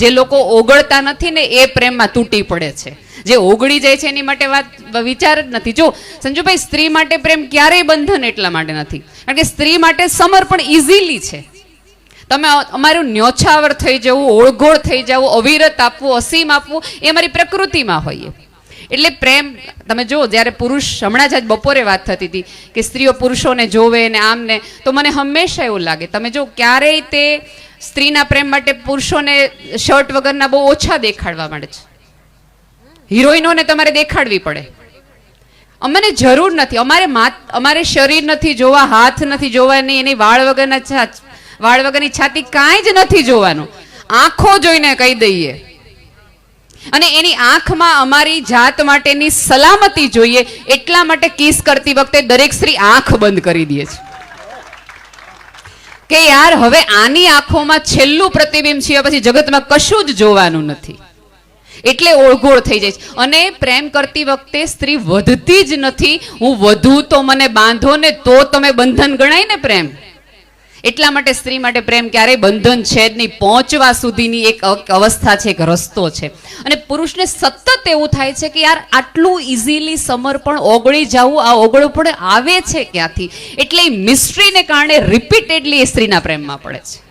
જે લોકો ઓગળતા નથી ને એ પ્રેમમાં તૂટી પડે છે. જે ઓગળી જાય છે એની માટે વાત, વિચાર જ નથી. જો સંજુભાઈ, સ્ત્રી માટે પ્રેમ ક્યારેય બંધન એટલા માટે નથી. કારણ કે સ્ત્રી માટે સમર્પણ ઇઝીલી છે. તમે અમારું ન્યોછાવર થઈ જવું, ઓળઘોળ થઈ જવું, અવિરત આપવું, અસીમ આપવું, એ અમારી પ્રકૃતિમાં હોઈએ એટલે પ્રેમ, તમે જો જ્યારે પુરુષ, હમણાં જ બપોરે વાત થતી હતી કે સ્ત્રીઓ પુરુષોને જોવે ને આમ ને તો મને હંમેશા એવું લાગે. તમે જો ક્યારેય તે સ્ત્રીના પ્રેમ માટે પુરુષોને શર્ટ વગરના બહુ ઓછા દેખાડવા માંડે છે. હિરોઈનોને તમારે દેખાડવી પડે. અમને જરૂર નથી. અમારે અમારે શરીર નથી જોવા, હાથ નથી જોવાની, એની વાળ વગરના વાળ વગરની છાતી કાંઈ જ નથી જોવાનું. આંખો જોઈને કહી દઈએ. અને એની આંખમાં અમારી જાત માટેની સલામતી જોઈએ, એટલા માટે કિસ કરતી વખતે દરેક સ્ત્રી આંખ બંધ કરી દે છે. કે યાર, હવે આની આંખોમાં છેલ્લું પ્રતિબિંબ છે પછી જગતમાં કશું જ જોવાનું નથી. એટલે ઓળઘોળ થઈ જાય છે. અને પ્રેમ કરતી વખતે સ્ત્રી વધતી જ નથી. હું વધુ તો મને બાંધો ને તો તમે બંધન ગણાય ને પ્રેમ? એટલા માટે સ્ત્રી માટે પ્રેમ ક્યારેય બંધન છે જ નહીં. પહોંચવા સુધીની એક અવસ્થા છે, એક રસ્તો છે. અને પુરુષને સતત એવું થાય છે કે યાર, આટલું ઇઝીલી સમર્પણ ઓગળી જવું, આ ઓગળું પણ આવે છે ક્યાંથી? એટલે મિસ્ટ્રીને કારણે રિપીટેડલી એ સ્ત્રીના પ્રેમમાં પડે છે.